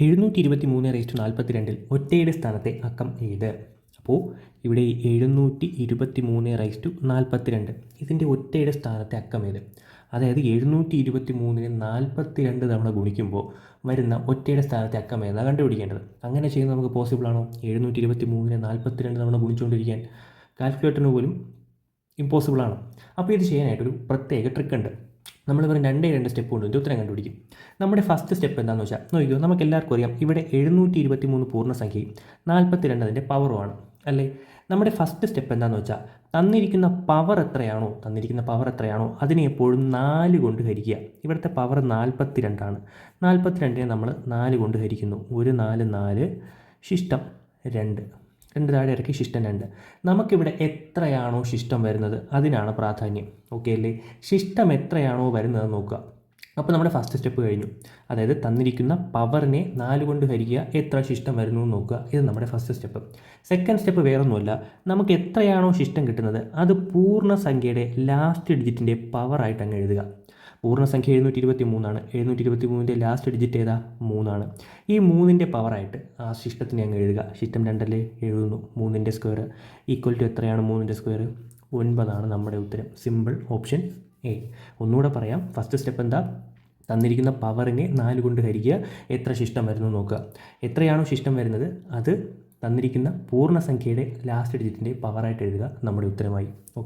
എഴുന്നൂറ്റി ഇരുപത്തി മൂന്ന് റേസ്റ്റ് നാൽപ്പത്തി രണ്ടിൽ ഒറ്റയുടെ സ്ഥാനത്തെ അക്കം ഏത്? അപ്പോൾ ഇവിടെ എഴുന്നൂറ്റി ഇരുപത്തി മൂന്ന് റൈസ് നാൽപ്പത്തി രണ്ട് ഇതിന്റെ ഒറ്റയുടെ സ്ഥാനത്തെ അക്കം ഏത്? അതായത് എഴുന്നൂറ്റി ഇരുപത്തി മൂന്നിന് നാൽപ്പത്തി രണ്ട് തവണ ഗുണിക്കുമ്പോൾ വരുന്ന ഒറ്റയുടെ സ്ഥാനത്തെ അക്കം ഏതാണ് കണ്ടുപിടിക്കേണ്ടത്? അങ്ങനെ ചെയ്യുന്നത് നമുക്ക് പോസിബിൾ ആണോ? എഴുന്നൂറ്റി ഇരുപത്തി മൂന്നിന് നാൽപ്പത്തി രണ്ട് തവണ ഗുണിച്ചുകൊണ്ടിരിക്കാൻ കാൽക്കുലേറ്ററിന് പോലും ഇമ്പോസിബിൾ ആണ്? അപ്പോൾ ഇത് ചെയ്യാനായിട്ടൊരു പ്രത്യേക ട്രിക്ക് ഉണ്ട്. നമ്മൾ വെറും രണ്ടേ രണ്ട് സ്റ്റെപ്പ് കൊണ്ട് ഉത്തരം കണ്ടുപിടിക്കും. നമ്മുടെ ഫസ്റ്റ് സ്റ്റെപ്പ് എന്താണെന്ന് വെച്ചാൽ നോക്കിയോ നമുക്ക് എല്ലാവർക്കും അറിയാം. ഇവിടെ എഴുന്നൂറ്റി ഇരുപത്തി മൂന്ന് പൂർണസംഖ്യയും നാൽപ്പത്തി രണ്ട് അതിന്റെ പവറുമാണ് അല്ലേ? നമ്മുടെ ഫസ്റ്റ് സ്റ്റെപ്പ് എന്താണെന്ന് വെച്ചാൽ തന്നിരിക്കുന്ന പവർ എത്രയാണോ തന്നിരിക്കുന്ന പവർ എത്രയാണോ അതിനെ എപ്പോഴും നാല് കൊണ്ട് ഹരിക്കുക. ഇവിടുത്തെ പവർ നാൽപ്പത്തി രണ്ടാണ് നാൽപ്പത്തി രണ്ടിനെ നമ്മൾ നാല് കൊണ്ട് ഹരിക്കുന്നു. ഒരു നാല് നാല് ശിഷ്ടം രണ്ട്. രണ്ട് താഴെ ഇറക്കി ശിഷ്ടം രണ്ട്. നമുക്കിവിടെ എത്രയാണോ ശിഷ്ടം വരുന്നത് അതിനാണ് പ്രാധാന്യം. ഓക്കെ അല്ലേ? ശിഷ്ടം എത്രയാണോ വരുന്നത് നോക്കുക. അപ്പോൾ നമ്മുടെ ഫസ്റ്റ് സ്റ്റെപ്പ് കഴിഞ്ഞു. അതായത് തന്നിരിക്കുന്ന പവറിനെ നാല് കൊണ്ട് ഹരിക്കുക എത്ര ശിഷ്ടം വരുന്നു എന്ന് നോക്കുക. ഇത് നമ്മുടെ ഫസ്റ്റ് സ്റ്റെപ്പ് സെക്കൻഡ് സ്റ്റെപ്പ് വേറൊന്നുമല്ല. നമുക്ക് എത്രയാണോ ശിഷ്ടം കിട്ടുന്നത് അത് പൂർണസംഖ്യയുടെ ലാസ്റ്റ് ഡിജിറ്റിന്റെ പവറായിട്ട് അങ്ങ് എഴുതുക. പൂർണസംഖ്യ എഴുന്നൂറ്റി ഇരുപത്തി മൂന്നാണ് എഴുന്നൂറ്റി ഇരുപത്തി മൂന്നിന്റെ ലാസ്റ്റ് ഡിജിറ്റ് ഏതാ? മൂന്നാണ്. ഈ മൂന്നിന്റെ പവറായിട്ട് ആ ശിഷ്ടത്തിനെ അങ്ങ് എഴുതുക. ശിഷ്ടം രണ്ടല്ലേ? എഴുതുന്നു. മൂന്നിന്റെ സ്ക്വയർ ഈക്വൽ ടു എത്രയാണ് മൂന്നിന്റെ സ്ക്വയർ ഒൻപതാണ് നമ്മുടെ ഉത്തരം. സിമ്പിൾ ഓപ്ഷൻ എ ഒന്നുകൂടെ പറയാം. ഫസ്റ്റ് സ്റ്റെപ്പ് എന്താ? തന്നിരിക്കുന്ന പവറിനെ നാല് കൊണ്ട് ഹരിക്കുക. എത്ര ശിഷ്ടം വരുന്നു നോക്കുക. എത്രയാണോ ശിഷ്ടം വരുന്നത്? അത് തന്നിരിക്കുന്ന പൂർണസംഖ്യയുടെ ലാസ്റ്റ് ഡിജിറ്റിന്റെ പവറായിട്ട് എഴുതുക. നമ്മുടെ ഉത്തരമായി. ഓക്കെ